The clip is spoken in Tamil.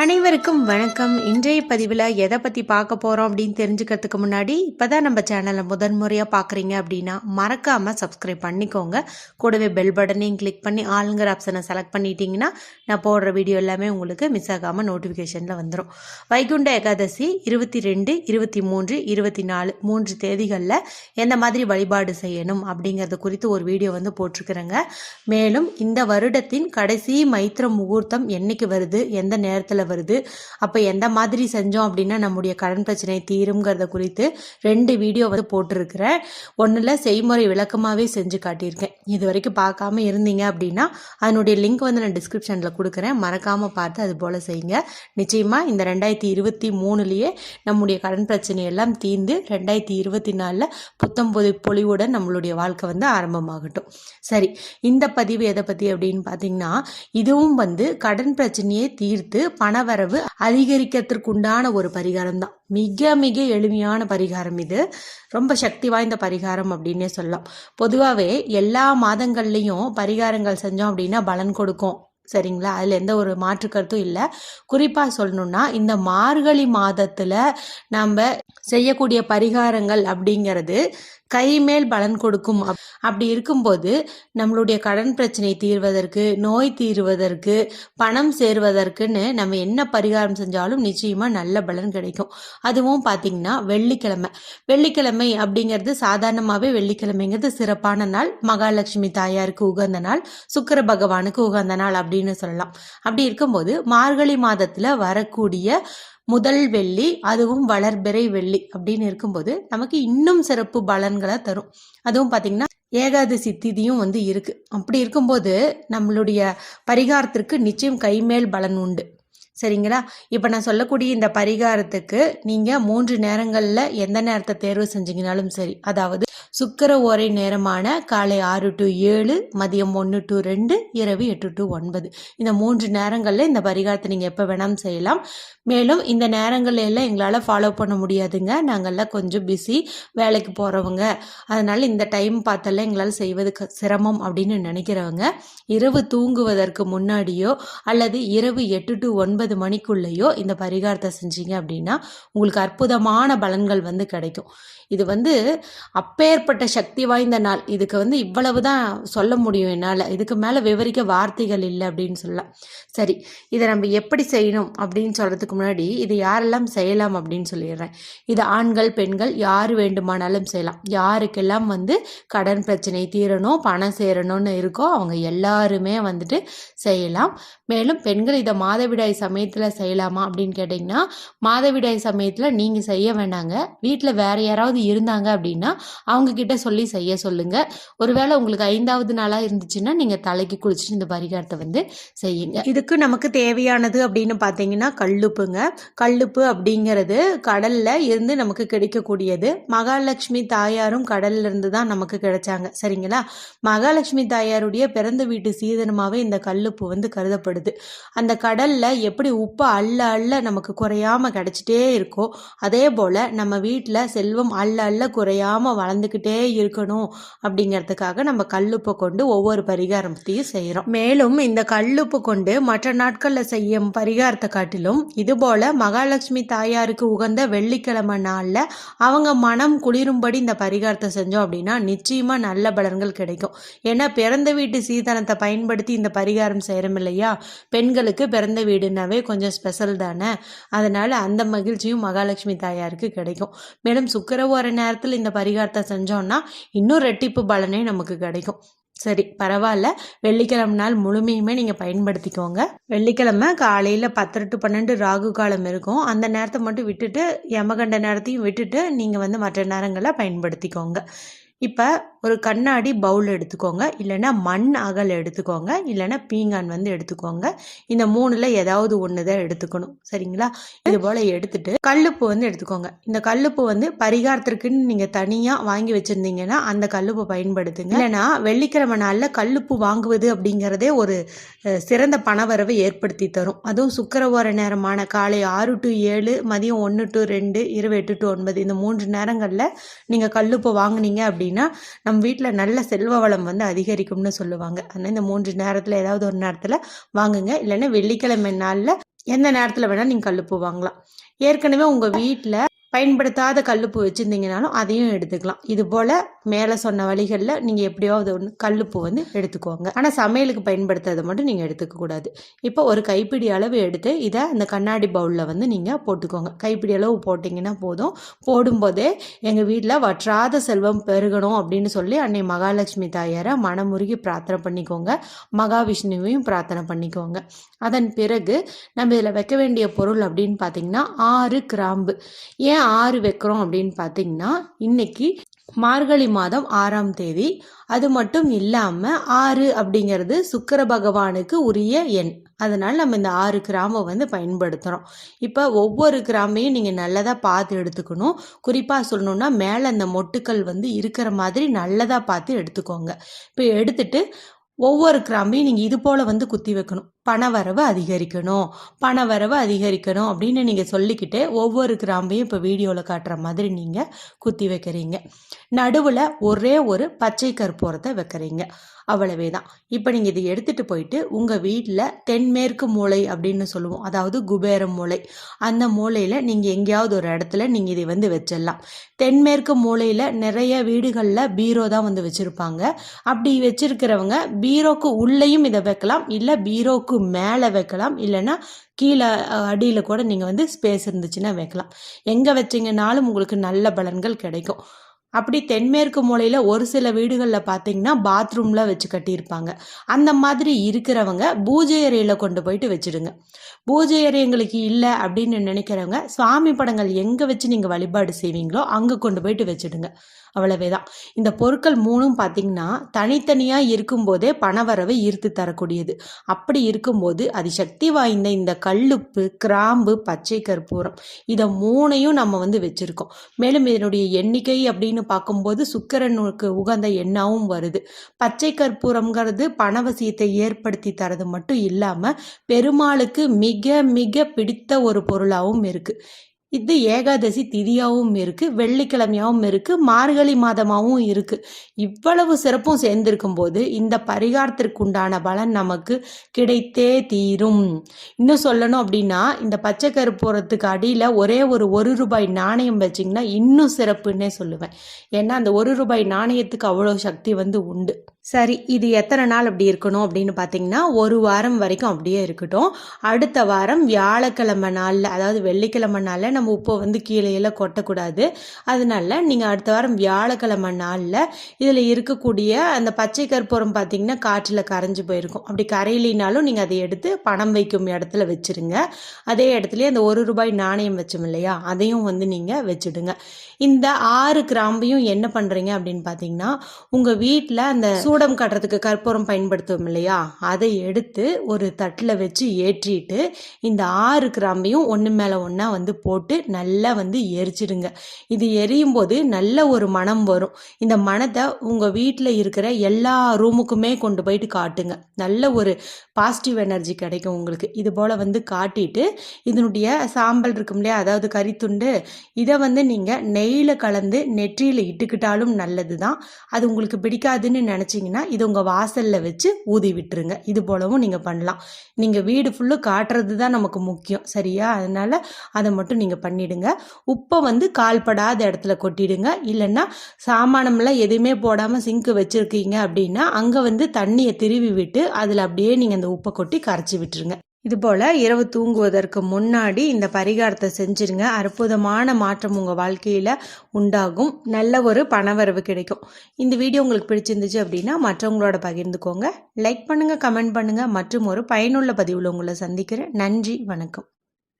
அனைவருக்கும் வணக்கம். இன்றைய பதிவில் எதை பற்றி பார்க்க போகிறோம் அப்படின்னு தெரிஞ்சுக்கிறதுக்கு முன்னாடி இப்போ தான் நம்ம சேனலை முதன் முறையாக பார்க்குறீங்க அப்படின்னா மறக்காமல் சப்ஸ்கிரைப் பண்ணிக்கோங்க. கூடவே பெல் பட்டனையும் கிளிக் பண்ணி ஆளுங்கிற ஆப்ஷனை செலக்ட் பண்ணிட்டீங்கன்னா நான் போடுற வீடியோ எல்லாமே உங்களுக்கு மிஸ் ஆகாமல் நோட்டிஃபிகேஷனில் வந்துடும் வைகுண்ட ஏகாதசி இருபத்தி ரெண்டு இருபத்தி மூன்று இருபத்தி நாலு மூன்று தேதிகளில் எந்த மாதிரி வழிபாடு செய்யணும் அப்படிங்கிறது குறித்து ஒரு வீடியோ வந்து போட்டிருக்கிறேங்க. மேலும் இந்த வருடத்தின் கடைசி மைத்திர முகூர்த்தம் என்னைக்கு வருது எந்த நேரத்தில் வருது. அப்போ எந்த மாதிரி செஞ்சோம் அப்படின்னா நம்முடைய கடன் பிரச்சனை தீருங்கிறத குறித்து ரெண்டு வீடியோ வந்து போட்டிருக்கிறேன். ஒன்றில் செய்முறை விளக்கமாகவே செஞ்சு காட்டியிருக்கேன். இது வரைக்கும் பார்க்காம இருந்தீங்க அப்படின்னா அதனுடைய லிங்க் வந்து நான் டிஸ்கிரிப்ஷனில் கொடுக்குறேன். மறக்காமல் பார்த்து அது போல் செய்யுங்க. நிச்சயமாக இந்த ரெண்டாயிரத்தி இருபத்தி மூணுலேயே நம்முடைய கடன் பிரச்சனை எல்லாம் தீர்ந்து ரெண்டாயிரத்தி இருபத்தி நாலில் புத்தம்பொது பொலிவுடன் நம்மளுடைய வாழ்க்கை வந்து ஆரம்பமாகட்டும். சரி இந்த பதிவு எதை பற்றி அப்படின்னு பார்த்தீங்கன்னா இதுவும் வந்து கடன் பிரச்சனையை தீர்த்து பணவரவு அதிகரிக்கிறதுக்குண்டான ஒரு பரிகாரம் தான் மிக மிக எளிமையான பரிகாரம் இது. ரொம்ப சக்தி வாய்ந்த பரிகாரம் அப்படின்னே சொல்லலாம். பொதுவாகவே எல்லா மாதங்கள்லேயும் பரிகாரங்கள் செஞ்சோம் அப்படின்னா பலன் கொடுக்கும். சரிங்களா? அதில் எந்த ஒரு மாற்று கருத்தும் இல்லை. குறிப்பாக சொல்லணும்னா இந்த மார்கழி மாதத்தில் நம்ம செய்யக்கூடிய பரிகாரங்கள் அப்படிங்கிறது கைமேல் பலன் கொடுக்கும். அப்படி இருக்கும்போது நம்மளுடைய கடன் பிரச்சனை தீர்வதற்கு நோய் தீர்வதற்கு பணம் சேருவதற்குன்னு நம்ம என்ன பரிகாரம் செஞ்சாலும் நிச்சயமாக நல்ல பலன் கிடைக்கும். அதுவும் பார்த்தீங்கன்னா வெள்ளிக்கிழமை. வெள்ளிக்கிழமை அப்படிங்கிறது சாதாரணமாகவே வெள்ளிக்கிழமைங்கிறது சிறப்பான நாள். மகாலட்சுமி தாயாருக்கு உகந்த நாள் சுக்கர பகவானுக்கு உகந்த நாள் அப்படின்னு சொல்லலாம். அப்படி இருக்கும்போது மார்கழி மாதத்தில் வரக்கூடிய முதல் வெள்ளி அதுவும் வளர்பிறை வெள்ளி அப்படின்னு இருக்கும்போது நமக்கு இன்னும் சிறப்பு பலன்களை தரும். அதுவும் பார்த்தீங்கன்னா ஏகாதசி திதியும் வந்து இருக்கு. அப்படி இருக்கும்போது நம்மளுடைய பரிகாரத்திற்கு நிச்சயம் கைமேல் பலன் உண்டு. சரிங்களா? இப்போ நான் சொல்லக்கூடிய இந்த பரிகாரத்துக்கு நீங்கள் மூன்று நேரங்களில் எந்த நேரத்தை தேர்வு செஞ்சீங்கனாலும் சரி அதாவது சுக்கர ஓரை நேரமான காலை ஆறு டு ஏழு மதியம் ஒன்று டு ரெண்டு இரவு எட்டு டு ஒன்பது. இந்த மூன்று நேரங்களில் இந்த பரிகாரத்தை நீங்கள் எப்போ வேணாலும் செய்யலாம். மேலும் இந்த நேரங்களில் எல்லாம் எங்களால் ஃபாலோ பண்ண முடியாதுங்க. நாங்கள்லாம் கொஞ்சம் பிஸி வேலைக்கு போகிறவங்க அதனால் இந்த டைம் பார்த்தெல்லாம் எங்களால் செய்வது சிரமம் அப்படின்னு நினைக்கிறவங்க இரவு தூங்குவதற்கு முன்னாடியோ அல்லது இரவு எட்டு டு ஒன்பது மணிக்குள்ளேயோ இந்த பரிகாரத்தை செஞ்சீங்க அப்படின்னா உங்களுக்கு அற்புதமான பலன்கள் வந்து கிடைக்கும். இது வந்து அப்பேர் அப்பேற்பட்ட சக்தி வாய்ந்த நாள். இதுக்கு வந்து இவ்வளவு தான் சொல்ல முடியும் என்னால். இதுக்கு மேலே விவரிக்க வார்த்தைகள் இல்லை அப்படின்னு சொல்லலாம். சரி இதை நம்ம எப்படி செய்யணும் அப்படின்னு சொல்கிறதுக்கு முன்னாடி இது யாரெல்லாம் செய்யலாம் அப்படின்னு சொல்லிடுறேன். இது ஆண்கள் பெண்கள் யார் வேண்டுமானாலும் செய்யலாம். யாருக்கெல்லாம் வந்து கடன் பிரச்சனை தீரணும் பணம் சேரணும்னு இருக்கோ அவங்க எல்லாருமே வந்துட்டு செய்யலாம். மேலும் பெண்கள் இதை மாதவிடாய் சமயத்தில் செய்யலாமா அப்படின்னு கேட்டிங்கன்னா மாதவிடாய் சமயத்தில் நீங்கள் செய்ய வேண்டாங்க. வீட்டில் வேறு யாராவது இருந்தாங்க அப்படின்னா அவங்கக்கிட்ட சொல்லி செய்ய சொல்லுங்கள் ஒருவேளை உங்களுக்கு ஐந்தாவது நாளாக இருந்துச்சுன்னா நீங்கள் தலைக்கு குளிச்சுட்டு இந்த பரிகாரத்தை வந்து செய்யுங்க. இதுக்கு நமக்கு தேவையானது அப்படின்னு பார்த்தீங்கன்னா கல்லுப்புங்க. கல்லுப்பு அப்படிங்கிறது கடலில் இருந்து நமக்கு கிடைக்கக்கூடியது. மகாலட்சுமி தாயாரும் கடல்ல இருந்து தான் நமக்கு கிடைச்சாங்க. சரிங்களா? மகாலட்சுமி தாயாருடைய பிறந்த வீட்டு சீதனமாகவே இந்த கல்லுப்பு வந்து கருதப்படுது. அந்த கடல்ல எப்படி உப்பு அள்ள அள்ள நமக்கு குறையாம கிடைச்சிட்டே இருக்கோ அதே போல நம்ம வீட்டில் செல்வம் அள்ள அள்ள குறையாம வளர்ந்துக்கிட்டே இருக்கணும் அப்படிங்கிறதுக்காக நம்ம கல்லுப்பை கொண்டு ஒவ்வொரு பரிகாரத்தையும் செய்கிறோம் மேலும் இந்த கல்லுப்பு கொண்டு மற்ற நாட்களில் செய்யும் பரிகாரத்தை காட்டிலும் இதுபோல் மகாலட்சுமி தாயாருக்கு உகந்த வெள்ளிக்கிழமை நாளில் அவங்க மனம் குளிரும்படி இந்த பரிகாரத்தை செஞ்சோம் அப்படின்னா நிச்சயமா நல்ல பலன்கள் கிடைக்கும். ஏன்னா பிறந்த வீட்டு சீதனத்தை பயன்படுத்தி இந்த பரிகாரம் செய்கிறோம் இல்லையா? பெண்களுக்கு பிறந்த வீடுனாவே கொஞ்சம் ஸ்பெஷல் தானே? அதனால அந்த மகிழ்ச்சியும் மகாலட்சுமி தாயாருக்கு கிடைக்கும். மேலும் சுக்கரவார நேரத்தில் இந்த பரிகாரத்தை செஞ்சோம்னா இன்னும் ரெட்டிப்பு பலனே நமக்கு கிடைக்கும். சரி பரவாயில்ல வெள்ளிக்கிழமை நாள் முழுமையுமே நீங்கள் பயன்படுத்திக்கோங்க. வெள்ளிக்கிழமை காலையில் பத்து டு பன்னெண்டு ராகு காலம் இருக்கும். அந்த நேரத்தை மட்டும் விட்டுட்டு யமகண்ட நேரத்தையும் விட்டுட்டு நீங்கள் வந்து மற்ற நேரங்களை பயன்படுத்திக்கோங்க. இப்போ ஒரு கண்ணாடி பவுல் எடுத்துக்கோங்க. இல்லைன்னா மண் அகல் எடுத்துக்கோங்க. இல்லைன்னா பீங்கான் வந்து எடுத்துக்கோங்க. இந்த மூணில் ஏதாவது ஒன்று தான் எடுத்துக்கணும். சரிங்களா? இது போல் எடுத்துட்டு கல்லுப்பு வந்து எடுத்துக்கோங்க. இந்த கல்லுப்பு வந்து பரிகாரத்திற்குன்னு நீங்கள் தனியாக வாங்கி வச்சுருந்தீங்கன்னா அந்த கல்லுப்பு பயன்படுத்துங்க. இல்லைன்னா வெள்ளிக்கிழமை நாளில் கல்லுப்பு வாங்குவது அப்படிங்கிறதே ஒரு சிறந்த பணவரவை ஏற்படுத்தி தரும். அதுவும் சுக்கரவார நேரமான காலை ஆறு டு ஏழு மதியம் ஒன்று டு ரெண்டு இரவு எட்டு டு ஒன்பது இந்த மூன்று நேரங்களில் நீங்கள் கல்லுப்பு வாங்கினீங்க அப்படின்னா நம் வீட்டில் நல்ல செல்வ வளம் வந்து அதிகரிக்கும்னு சொல்லுவாங்க. அதனால் இந்த மூன்று நேரத்தில் ஏதாவது ஒரு நேரத்தில் வாங்குங்க. இல்லைன்னா வெள்ளிக்கிழமை நாளில் எந்த நேரத்தில் வேணால் நீங்கள் கல்லுப்பு வாங்கலாம். ஏற்கனவே உங்கள் வீட்டில் பயன்படுத்தாத கல்லுப்பு வச்சுருந்தீங்கனாலும் அதையும் எடுத்துக்கலாம். இது போல் மேலே சொன்ன வழிகளில் நீங்கள் எப்படியாவது ஒன்று கல்லுப்பு வந்து எடுத்துக்கோங்க. ஆனால் சமையலுக்கு பயன்படுத்துறதை மட்டும் நீங்கள் எடுத்துக்கக்கூடாது இப்போ ஒரு கைப்பிடி அளவு எடுத்து இதை அந்த கண்ணாடி பவுலில் வந்து நீங்கள் போட்டுக்கோங்க. கைப்பிடி அளவு போட்டிங்கன்னா போதும். போடும்போதே எங்கள் வீட்டில் வற்றாத செல்வம் பெருகணும் அப்படின்னு சொல்லி அன்னை மகாலட்சுமி தாயாரை மனமுருகி பிரார்த்தனை பண்ணிக்கோங்க. மகாவிஷ்ணுவையும் பிரார்த்தனை பண்ணிக்கோங்க. அதன் பிறகு நம்ம இதில் வைக்க வேண்டிய பொருள் அப்படின்னு பார்த்தீங்கன்னா ஆறு கிராம்பு. ஏன் ஆறு வைக்கிறோம் அப்படின்னு பார்த்தீங்கன்னா இன்னைக்கு மார்கழி மாதம் ஆறாம் தேதி. அது மட்டும் இல்லாமல் ஆறு அப்படிங்கிறது சுக்கர பகவானுக்கு உரிய எண். அதனால் நம்ம இந்த ஆறு கிராம்பை வந்து பயன்படுத்துகிறோம் இப்போ ஒவ்வொரு கிராம்பையும் நீங்கள் நல்லதாக பார்த்து எடுத்துக்கணும். குறிப்பாக சொல்லணுன்னா மேலே அந்த மொட்டுக்கள் வந்து இருக்கிற மாதிரி நல்லதாக பார்த்து எடுத்துக்கோங்க. இப்போ எடுத்துட்டு ஒவ்வொரு கிராம்பையும் நீங்கள் இது போல் வந்து குத்தி வைக்கணும். பணவரவு அதிகரிக்கணும் பணவரவு அதிகரிக்கணும் அப்படின்னு நீங்கள் சொல்லிக்கிட்டே ஒவ்வொரு கிராம்பையும் இப்போ வீடியோவில் காட்டுற மாதிரி நீங்கள் குத்தி வைக்கிறீங்க. நடுவில் ஒரே ஒரு பச்சை கற்பூரத்தை வைக்கிறீங்க. அவ்வளவே தான் இப்போ நீங்கள் இதை எடுத்துகிட்டு போயிட்டு உங்கள் வீட்டில் தென்மேற்கு மூளை அப்படின்னு சொல்லுவோம். அதாவது குபேர மூளை அந்த மூலையில் நீங்கள் எங்கேயாவது ஒரு இடத்துல நீங்கள் இதை வந்து வச்சிடலாம். தென்மேற்கு மூலையில் நிறைய வீடுகளில் பீரோ தான் வந்து வச்சுருப்பாங்க. அப்படி வச்சுருக்கிறவங்க பீரோக்கு உள்ளேயும் இதை வைக்கலாம். இல்லை பீரோக்கு மேலே வைக்கலாம். இல்லைன்னா கீழே அடியில் கூட நீங்கள் வந்து ஸ்பேஸ் இருந்துச்சுன்னா வைக்கலாம். எங்கே வச்சிங்கனாலும் உங்களுக்கு நல்ல பலன்கள் கிடைக்கும். அப்படி தென்மேற்கு மூலையில் ஒரு சில வீடுகளில் பார்த்தீங்கன்னா பாத்ரூமில் வச்சு கட்டியிருப்பாங்க. அந்த மாதிரி இருக்கிறவங்க பூஜை அறையில் கொண்டு போயிட்டு வச்சுடுங்க. பூஜை அறை எங்களுக்கு இல்லை அப்படின்னு நினைக்கிறவங்க சுவாமி படங்கள் எங்கே வச்சு நீங்கள் வழிபாடு செய்வீங்களோ அங்கே கொண்டு போயிட்டு வச்சுடுங்க. அவ்வளவே தான் இந்த பொருட்கள் மூணும் பார்த்தீங்கன்னா தனித்தனியாக இருக்கும்போதே பணவரவை ஈர்த்து தரக்கூடியது. அப்படி இருக்கும்போது அது சக்தி வாய்ந்த இந்த கல்லுப்பு கிராம்பு பச்சை கற்பூரம் இதை மூணையும் நம்ம வந்து வச்சுருக்கோம். மேலும் இதனுடைய எண்ணிக்கை அப்படின்னு பார்க்கும்போது சுக்கரனுக்கு உகந்த எண்ணாவும் வருது. பச்சை கற்பூரம்ங்கிறது பணவசியத்தை ஏற்படுத்தி தரது மட்டும் இல்லாமல் பெருமாளுக்கு மிக மிக பிடித்த ஒரு பொருளாகவும் இருக்குது இது ஏகாதசி திதியாகவும் இருக்குது வெள்ளிக்கிழமையாகவும் இருக்குது மார்கழி மாதமாகவும் இருக்குது இவ்வளவு சிறப்பும் சேர்ந்திருக்கும் போது இந்த பரிகாரத்திற்கு உண்டான பலன் நமக்கு கிடைத்தே தீரும். இன்னும் சொல்லணும் அப்படின்னா இந்த பச்சை கருப்பூரத்துக்கு அடியில் ஒரே ஒரு ஒரு ரூபாய் நாணயம் வச்சிங்கன்னா இன்னும் சிறப்புன்னே சொல்லுவேன். ஏன்னா அந்த ஒரு ரூபாய் நாணயத்துக்கு அவ்வளோ சக்தி வந்து உண்டு. சரி இது எத்தனை நாள் அப்படி இருக்கணும் அப்படின்னு பார்த்தீங்கன்னா ஒரு வாரம் வரைக்கும் அப்படியே இருக்கட்டும். அடுத்த வாரம் வியாழக்கிழமை நாளில் அதாவது வெள்ளிக்கிழமை நாளில் நம்ம உப்பை வந்து கீழே எல்லாம் கொட்டக்கூடாது. அதனால நீங்கள் அடுத்த வாரம் வியாழக்கிழமை நாளில் இதில் இருக்கக்கூடிய அந்த பச்சை கற்பூரம் பார்த்தீங்கன்னா காற்றில் கரைஞ்சி போயிருக்கும். அப்படி கரையிலினாலும் நீங்கள் அதை எடுத்து பணம் வைக்கும் இடத்துல வச்சுருங்க. அதே இடத்துலயே அந்த ஒரு ரூபாய் நாணயம் வச்சோம் இல்லையா அதையும் வந்து நீங்கள் வச்சுடுங்க. இந்த ஆறு கிராம்பையும் என்ன பண்ணுறீங்க அப்படின்னு பார்த்தீங்கன்னா உங்கள் வீட்டில் அந்த சூடம் கட்டுறதுக்கு கற்பூரம் பயன்படுத்துவோம் இல்லையா? அதை எடுத்து ஒரு தட்டில் வச்சு ஏற்றிட்டு இந்த ஆறு கிராம்பையும் ஒன்று மேலே ஒன்றா வந்து போட்டு நல்லா வந்து எரிச்சிடுங்க. இது எரியும் போது நல்ல ஒரு மனம் வரும். இந்த மனத்தை உங்கள் வீட்டில் இருக்கிற எல்லா ரூமுக்குமே கொண்டு போயிட்டு காட்டுங்க. நல்ல ஒரு பாசிட்டிவ் எனர்ஜி கிடைக்கும் உங்களுக்கு. இது போல் வந்து காட்டிட்டு இதனுடைய சாம்பல் இருக்கும் இல்லையா? அதாவது கறித்துண்டு இதை வந்து நீங்கள் நெய்யில் கலந்து நெற்றியில் இட்டுக்கிட்டாலும் நல்லது தான் அது உங்களுக்கு பிடிக்காதுன்னு வச்சிங்கன்னா இது உங்கள் வாசலில் வச்சு ஊதி விட்டுருங்க. இது போலவும் நீங்கள் பண்ணலாம். நீங்கள் வீடு ஃபுல்லு காட்டுறது தான் நமக்கு முக்கியம். சரியா? அதனால் அதை மட்டும் நீங்கள் பண்ணிவிடுங்க உப்பை வந்து கால்படாத இடத்துல கொட்டிடுங்க. இல்லைன்னா சாமானம்லாம் எதுவுமே போடாமல் சிங்க்கு வச்சுருக்கீங்க அப்படின்னா அங்கே வந்து தண்ணியை திருவி விட்டு அதில் அப்படியே நீங்கள் அந்த உப்பை கொட்டி கரைச்சி விட்டுருங்க. இதுபோல் இரவு தூங்குவதற்கு முன்னாடி இந்த பரிகாரத்தை செஞ்சுருங்க. அற்புதமான மாற்றம் உங்கள் வாழ்க்கையில் உண்டாகும். நல்ல ஒரு பணவரவு கிடைக்கும். இந்த வீடியோ உங்களுக்கு பிடிச்சிருந்துச்சு அப்படின்னா மற்றவங்களோட பகிர்ந்துக்கோங்க. லைக் பண்ணுங்கள் கமெண்ட் பண்ணுங்கள் மற்றும் ஒரு பயனுள்ள பதிவில் உங்களை சந்திக்கிறேன். நன்றி வணக்கம்.